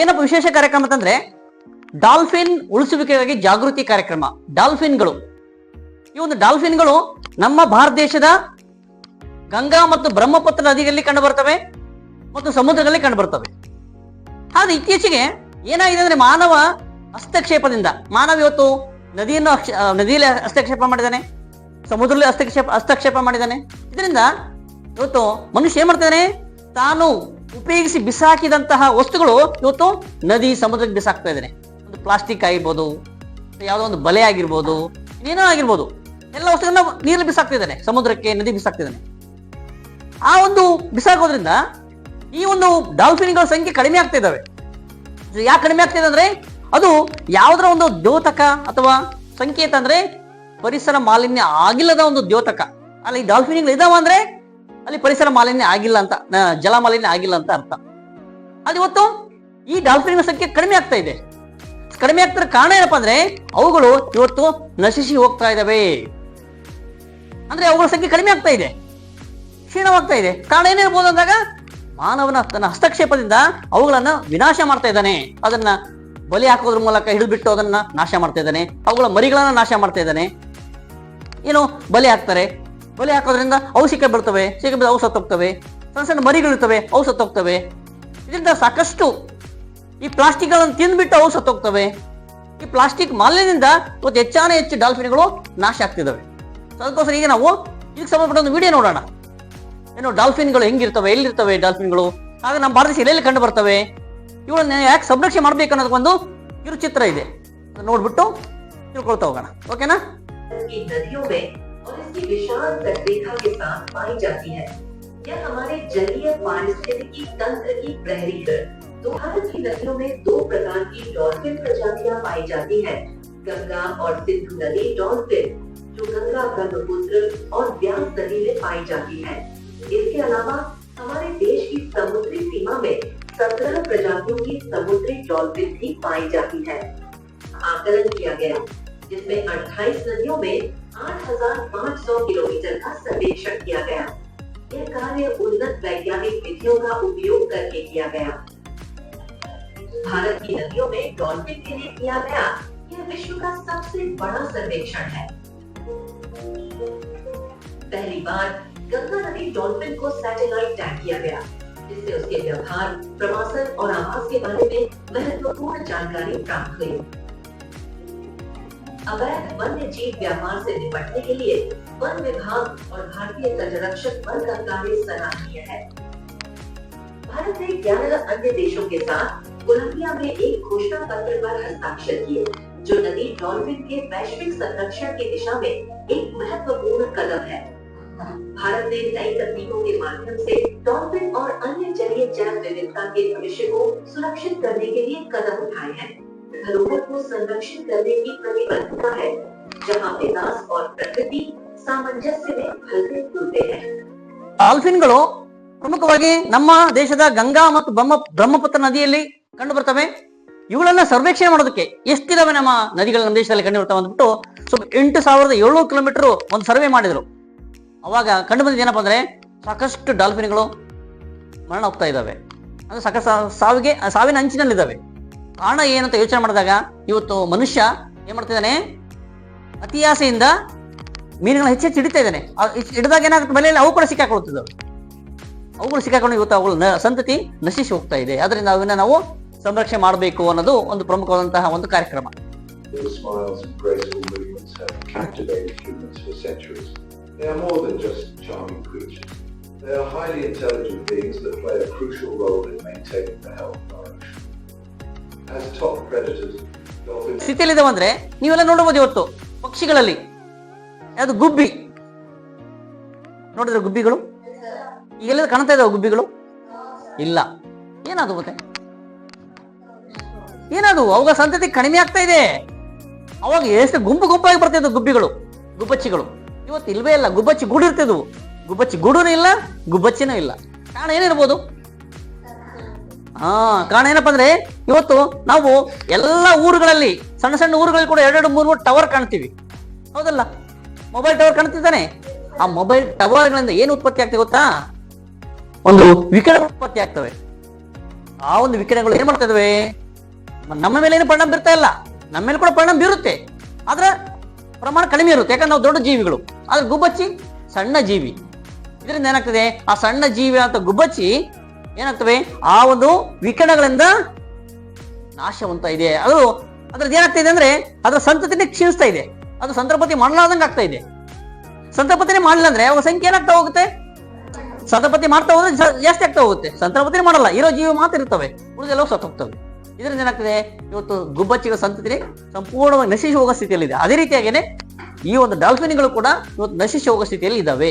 ಏನಪ್ಪ ವಿಶೇಷ ಕಾರ್ಯಕ್ರಮ ಅಂತಂದ್ರೆ ಡಾಲ್ಫಿನ್ ಉಳಿಸುವಿಕೆಗಾಗಿ ಜಾಗೃತಿ ಕಾರ್ಯಕ್ರಮ, ಡಾಲ್ಫಿನ್ಗಳು. ಈ ಒಂದು ಡಾಲ್ಫಿನ್ಗಳು ನಮ್ಮ ಭಾರತ ದೇಶದ ಗಂಗಾ ಮತ್ತು ಬ್ರಹ್ಮಪುತ್ರ ನದಿಯಲ್ಲಿ ಕಂಡು ಬರ್ತವೆ ಮತ್ತು ಸಮುದ್ರದಲ್ಲಿ ಕಂಡು ಬರ್ತವೆ ಆದ್ರೆ ಇತ್ತೀಚೆಗೆ ಏನಾಗಿದೆ ಅಂದ್ರೆ ಮಾನವ ಹಸ್ತಕ್ಷೇಪದಿಂದ, ಮಾನವ ಇವತ್ತು ನದಿಯನ್ನು ನದಿಯಲ್ಲಿ ಹಸ್ತಕ್ಷೇಪ ಮಾಡಿದ್ದಾನೆ, ಸಮುದ್ರದಲ್ಲಿ ಹಸ್ತಕ್ಷೇಪ ಹಸ್ತಕ್ಷೇಪ ಮಾಡಿದ್ದಾನೆ. ಇದರಿಂದ ಇವತ್ತು ಮನುಷ್ಯ ಏನ್ ಮಾಡ್ತಾನೆ ತಾನು ಉಪಯೋಗಿಸಿ ಬಿಸಾಕಿದಂತಹ ವಸ್ತುಗಳು ಇವತ್ತು ನದಿ ಸಮುದ್ರಕ್ಕೆ ಬಿಸಾಕ್ತಾ ಇದ್ದಾನೆ. ಒಂದು ಪ್ಲಾಸ್ಟಿಕ್ ಆಗಿರ್ಬೋದು, ಯಾವುದೋ ಒಂದು ಬಲೆ ಆಗಿರ್ಬೋದು ಏನೋ ಆಗಿರ್ಬೋದು, ಎಲ್ಲ ವಸ್ತುಗಳನ್ನ ನೀರಲ್ಲಿ ಬಿಸಾಕ್ತಿದ್ದಾನೆ ಸಮುದ್ರಕ್ಕೆ ನದಿ ಬಿಸಾಕ್ತಿದ್ದಾನೆ ಆ ಒಂದು ಬಿಸಾಕೋದ್ರಿಂದ ಈ ಒಂದು ಡಾಲ್ಫಿನ್ಗಳ ಸಂಖ್ಯೆ ಕಡಿಮೆ ಆಗ್ತಾ ಇದ್ದಾವೆ. ಯಾಕೆ ಕಡಿಮೆ ಆಗ್ತಿದೆ ಅಂದ್ರೆ, ಅದು ಯಾವುದರ ಒಂದು ದ್ಯೋತಕ ಅಥವಾ ಸಂಕೇತ ಅಂದ್ರೆ ಪರಿಸರ ಮಾಲಿನ್ಯ ಆಗಿಲ್ಲದ ಒಂದು ದ್ಯೋತಕ. ಅಲ್ಲಿ ಡಾಲ್ಫಿನ್ಗಳು ಇದಾವ ಅಂದ್ರೆ ಅಲ್ಲಿ ಪರಿಸರ ಮಾಲಿನ್ಯ ಆಗಿಲ್ಲ ಅಂತ ಜಲ ಮಾಲಿನ್ಯ ಆಗಿಲ್ಲ ಅಂತ ಅರ್ಥ. ಅಲ್ಲಿ ಇವತ್ತು ಈ ಡಾಲ್ಫಿನ್ಗಳ ಸಂಖ್ಯೆ ಕಡಿಮೆ ಆಗ್ತಾ ಇದೆ. ಕಡಿಮೆ ಆಗ್ತಿರೋ ಕಾರಣ ಏನಪ್ಪಾ ಅಂದ್ರೆ, ಅವುಗಳು ಇವತ್ತು ನಶಿಸಿ ಹೋಗ್ತಾ ಇದಾವೆ. ಅಂದ್ರೆ ಅವುಗಳ ಸಂಖ್ಯೆ ಕಡಿಮೆ ಆಗ್ತಾ ಇದೆ. ಕ್ಷೀಣವಾಗ್ತಾ ಇದೆ. ಕಾರಣ ಏನಿರ್ಬೋದು ಅಂದಾಗ, ಮಾನವನ ತನ್ನ ಹಸ್ತಕ್ಷೇಪದಿಂದ ಅವುಗಳನ್ನ ವಿನಾಶ ಮಾಡ್ತಾ ಇದ್ದಾನೆ. ಅದನ್ನ ಬಲಿ ಹಾಕೋದ್ರ ಮೂಲಕ ಹಿಡಿದ್ಬಿಟ್ಟು ಅದನ್ನ ನಾಶ ಮಾಡ್ತಾ ಇದ್ದಾನೆ. ಅವುಗಳ ಮರಿಗಳನ್ನ ನಾಶ ಮಾಡ್ತಾ ಇದ್ದಾನೆ. ಏನು, ಬಲಿ ಹಾಕ್ತಾರೆ. ಬಲಿ ಹಾಕೋದ್ರಿಂದ ಅವು ಸಿಕ್ಕ ಬರ್ತವೆ ಸಿಕ್ಕ ಬಿದ್ದು ಅವು ಸತ್ತೋಗ್ತವೆ ಸಣ್ಣ ಸಣ್ಣ ಮರಿಗಳಿರ್ತವೆ ಅವು ಸತ್ತೋಗ್ತವೆ ಇದರಿಂದ ಸಾಕಷ್ಟು ಈ ಪ್ಲಾಸ್ಟಿಕ್ಗಳನ್ನು ತಿಂದ್ಬಿಟ್ಟು ಅವು ಸತ್ತೋಗ್ತವೆ ಈ ಪ್ಲಾಸ್ಟಿಕ್ ಮಾಲಿನ್ಯದಿಂದ ಇವತ್ತು ಹೆಚ್ಚಾನ ಹೆಚ್ಚು ಡಾಲ್ಫಿನ್ಗಳು ನಾಶ ಆಗ್ತಿದ್ದಾವೆ. ಅದಕ್ಕೋಸ್ಕರ ಈಗ ನಾವು ಇದಕ್ಕೆ ಸಂಬಂಧಪಟ್ಟ ಒಂದು ವಿಡಿಯೋ ನೋಡೋಣ. ಏನು ಡಾಲ್ಫಿನ್ಗಳು ಹೆಂಗಿರ್ತವೆ, ಎಲ್ಲಿರ್ತವೆ ಡಾಲ್ಫಿನ್ಗಳು? ಆಗ ನಮ್ಮ ಭಾರತ ಎಲ್ಲೆಲ್ಲಿ ಕಂಡು ಬರ್ತವೆ? ಇವುಗಳನ್ನ ಯಾಕೆ ಸಂರಕ್ಷಣೆ ಮಾಡಬೇಕು ಅನ್ನೋದಕ್ಕೊಂದು ಕಿರುಚಿತ್ರ ಇದೆ. ನೋಡ್ಬಿಟ್ಟು ತಿಳ್ಕೊಳ್ತಾ ಹೋಗೋಣ. ಓಕೆನಾ की विशाल तटरेखा के साथ पाई जाती है। यह हमारे जलीय पारिस्थितिकी तंत्र की प्रहरी है। तो भारत की नदियों में दो प्रकार की डॉल्फिन प्रजातियाँ पाई जाती हैं। गंगा और सिंधु नदी डॉल्फिन, जो गंगा ब्रह्मपुत्र और व्यास नदी में पाई जाती है। इसके अलावा हमारे देश की समुद्री सीमा में सत्रह प्रजातियों की समुद्री डॉल्फिन भी पाई जाती है। आकलन किया गया, जिसमें 28 नदियों में 8,500 किलोमीटर का सर्वेक्षण किया गया। यह कार्य उन्नत वैज्ञानिक विधियों का उपयोग करके किया गया। भारत की नदियों में डॉल्फिन के लिए किया गया यह विश्व का सबसे बड़ा सर्वेक्षण है। पहली बार गंगा नदी डॉल्फिन को सैटेलाइट टैग किया गया जिससे उसके व्यवहार प्रवासन और आवास के बारे में महत्वपूर्ण जानकारी प्राप्त हुई। अवैध वन्य जीव व्यापार से निपटने के लिए वन विभाग और भारतीय तटरक्षक बल का कार्य सराहनीय है। भारत ने ग्यारह अन्य देशों के साथ कोलंबिया में एक घोषणा पत्र पर हस्ताक्षर किए, जो नदी डॉल्फिन के वैश्विक संरक्षण की दिशा में एक महत्वपूर्ण कदम है। भारत ने नई तकनीकों के माध्यम से डॉल्फिन और अन्य जलीय जैव विविधता के भविष्य को सुरक्षित करने के लिए कदम उठाए हैं। धरोहर को संरक्षित करने की प्रतिबद्धता है जहां विकास और प्रकृति सामंजस्य में फलते फूलते हैं ಡಾಲ್ಫಿನ್ಗಳು ಪ್ರಮುಖವಾಗಿ ನಮ್ಮ ದೇಶದ ಗಂಗಾ ಮತ್ತು ಬ್ರಹ್ಮ ಬ್ರಹ್ಮಪುತ್ರ ನದಿಯಲ್ಲಿ ಕಂಡು ಬರ್ತವೆ ಇವುಗಳನ್ನ ಸರ್ವೇಕ್ಷಣೆ ಮಾಡೋದಕ್ಕೆ ಎಷ್ಟಿದಾವೆ ನಮ್ಮ ನದಿಗಳು ನಮ್ಮ ದೇಶದಲ್ಲಿ ಕಂಡು ಬರ್ತವೆ ಅಂದ್ಬಿಟ್ಟು ಸೊ ಎಂಟು ಸಾವಿರದ ಏಳ್ನೂರು ಕಿಲೋಮೀಟರ್ ಒಂದು ಸರ್ವೆ ಮಾಡಿದ್ರು ಅವಾಗ ಕಂಡು ಬಂದಿದ್ದು ಏನಪ್ಪಾ ಅಂದ್ರೆ ಸಾಕಷ್ಟು ಡಾಲ್ಫಿನ್ಗಳು ಮರಣ ಹೋಗ್ತಾ ಇದ್ದಾವೆ ಅಂದ್ರೆ ಸಾಕಷ್ಟು ಸಾ- ಸಾವಿಗೆ ಸಾವಿನ ಅಂಚಿನಲ್ಲಿದ್ದಾವೆ ಕಾರಣ ಏನಂತ ಯೋಚನೆ ಮಾಡಿದಾಗ ಇವತ್ತು ಮನುಷ್ಯ ಏನ್ ಮಾಡ್ತಿದ್ದಾನೆ ಅತಿಯಾಸೆಯಿಂದ ಮೀನುಗಳನ್ನ ಹೆಚ್ಚು ಹೆಚ್ಚು ಹಿಡಿತಾ ಇದ್ದಾನೆ. ಹಿಡಿದಾಗ ಏನಾಗುತ್ತೆ? ಮನೆಯಲ್ಲಿ ಅವು ಕೂಡ ಸಿಕ್ಕಾಕೊಳ್ತಿದ್ದವು ಅವುಗಳು ಸಿಕ್ಕಾಕೊಂಡು ಇವತ್ತು ಅವುಗಳ ಸಂತತಿ ನಶಿಸಿ ಹೋಗ್ತಾ ಇದೆ. ಅದರಿಂದ ಅವನ್ನ ನಾವು ಸಂರಕ್ಷಣೆ ಮಾಡಬೇಕು ಅನ್ನೋದು ಒಂದು ಪ್ರಮುಖವಾದಂತಹ ಒಂದು ಕಾರ್ಯಕ್ರಮ. They are more than just charming creatures. They are highly intelligent beings that play a crucial role in maintaining the health of our ಸ್ಥಿತಿಯಲ್ಲಿದ್ದಾವೆ ಅಂದ್ರೆ ನೀವೆಲ್ಲ ನೋಡಬಹುದು ಇವತ್ತು ಪಕ್ಷಿಗಳಲ್ಲಿ. ಯಾವ್ದು ಗುಬ್ಬಿ. ನೋಡಿದ್ರೆ ಗುಬ್ಬಿಗಳು? ಈಗೆಲ್ಲ ಕಾಣ್ತಾ ಇದಾವೆ ಗುಬ್ಬಿಗಳು? ಇಲ್ಲ. ಏನದು ಮತ್ತೆ? ಏನದು ಅವಾಗ ಸಂತತಿ ಕಡಿಮೆ ಆಗ್ತಾ ಇದೆ. ಅವಾಗ ಎಷ್ಟು ಗುಂಪು ಗುಂಪಾಗಿ ಬರ್ತಿದ್ವು ಗುಬ್ಬಿಗಳು, ಗುಬ್ಬಚ್ಚಿಗಳು. ಇವತ್ತು ಇಲ್ವೇ ಇಲ್ಲ. ಗುಬ್ಬಚ್ಚಿ ಗೂಡು ಇರ್ತಿದ್ವು ಗುಬ್ಬಚ್ಚಿ ಗೂಡೂ ಇಲ್ಲ, ಗುಬ್ಬಚ್ಚಿನೂ ಇಲ್ಲ. ಕಾರಣ ಏನಿರ್ಬೋದು? ಹಾ, ಕಾರಣ ಏನಪ್ಪಾ ಅಂದ್ರೆ ಇವತ್ತು ನಾವು ಎಲ್ಲ ಊರುಗಳಲ್ಲಿ, ಸಣ್ಣ ಸಣ್ಣ ಊರುಗಳಲ್ಲಿ ಕೂಡ ಎರಡೆರಡು, ಮೂರು ಮೂರು ಟವರ್ ಕಾಣ್ತೀವಿ. ಹೌದಲ್ಲ? ಮೊಬೈಲ್ ಟವರ್ ಕಾಣ್ತಿದ್ದಾನೆ? ಆ ಮೊಬೈಲ್ ಟವರ್ಗಳಿಂದ ಏನು ಉತ್ಪತ್ತಿ ಆಗ್ತದೆ ಗೊತ್ತಾ? ಒಂದು ವಿಕಿರಣ ಉತ್ಪತ್ತಿ ಆಗ್ತವೆ. ಆ ಒಂದು ವಿಕಿರಣಗಳು ಏನ್ ಮಾಡ್ತಾ ನಮ್ಮ ಮೇಲೆ ಏನು ಪರಿಣಾಮ ಬೀರ್ತಾ ಇಲ್ಲ. ನಮ್ಮ ಮೇಲೆ ಕೂಡ ಪರಿಣಾಮ ಬೀರುತ್ತೆ. ಆದ್ರೆ ಪ್ರಮಾಣ ಕಡಿಮೆ ಇರುತ್ತೆ. ಯಾಕಂದ್ರೆ ನಾವು ದೊಡ್ಡ ಜೀವಿಗಳು. ಆದ್ರೆ ಗುಬ್ಬಚ್ಚಿ ಸಣ್ಣ ಜೀವಿ. ಇದರಿಂದ ಏನಾಗ್ತದೆ? ಆ ಸಣ್ಣ ಜೀವಿ ಅಂತ ಗುಬ್ಬಚ್ಚಿ ಏನಾಗ್ತವೆ? ಆ ಒಂದು ವಿಕಿರಣಗಳಿಂದ ನಾಶವಂತ ಇದೆ. ಅದು ಅದ್ರದ್ದು ಏನಾಗ್ತಾ ಇದೆ ಅಂದ್ರೆ ಅದರ ಸಂತತಿನೇ ಕ್ಷೀಣಿಸ್ತಾ ಇದೆ. ಅದು ಸಂತರ್ಪತಿ ಮಾಡಲಾರ್ದಂಗೆ ಆಗ್ತಾ ಇದೆ. ಸಂತರ್ಪತಿನೇ ಮಾಡಲಿಲ್ಲ ಅಂದ್ರೆ ಅವಾಗ ಸಂಖ್ಯೆ ಏನಾಗ್ತಾ ಹೋಗುತ್ತೆ? ಸಂತರ್ಪತಿ ಮಾಡ್ತಾ ಹೋದ್ರೆ ಜಾಸ್ತಿ ಆಗ್ತಾ ಹೋಗುತ್ತೆ. ಸಂತರ್ಪತಿನೇ ಮಾಡಲ್ಲ. ಇರೋ ಜೀವ ಮಾತ್ರ ಇರ್ತವೆ. ಉಳಿದೆಲ್ಲವೂ ಸತ್ತೋಗ್ತವೆ ಇದರಿಂದ ಏನಾಗ್ತದೆ? ಇವತ್ತು ಗುಬ್ಬಚ್ಚಿಗಳ ಸಂತತಿನೇ ಸಂಪೂರ್ಣವಾಗಿ ನಶಿಸಿ ಹೋಗೋ ಸ್ಥಿತಿಯಲ್ಲಿದೆ. ಅದೇ ರೀತಿಯಾಗೇನೆ ಈ ಒಂದು ಡಾಲ್ಫಿನ್ಗಳು ಕೂಡ ಇವತ್ತು ನಶಿಸಿ ಹೋಗೋ ಸ್ಥಿತಿಯಲ್ಲಿ ಇದ್ದಾವೆ.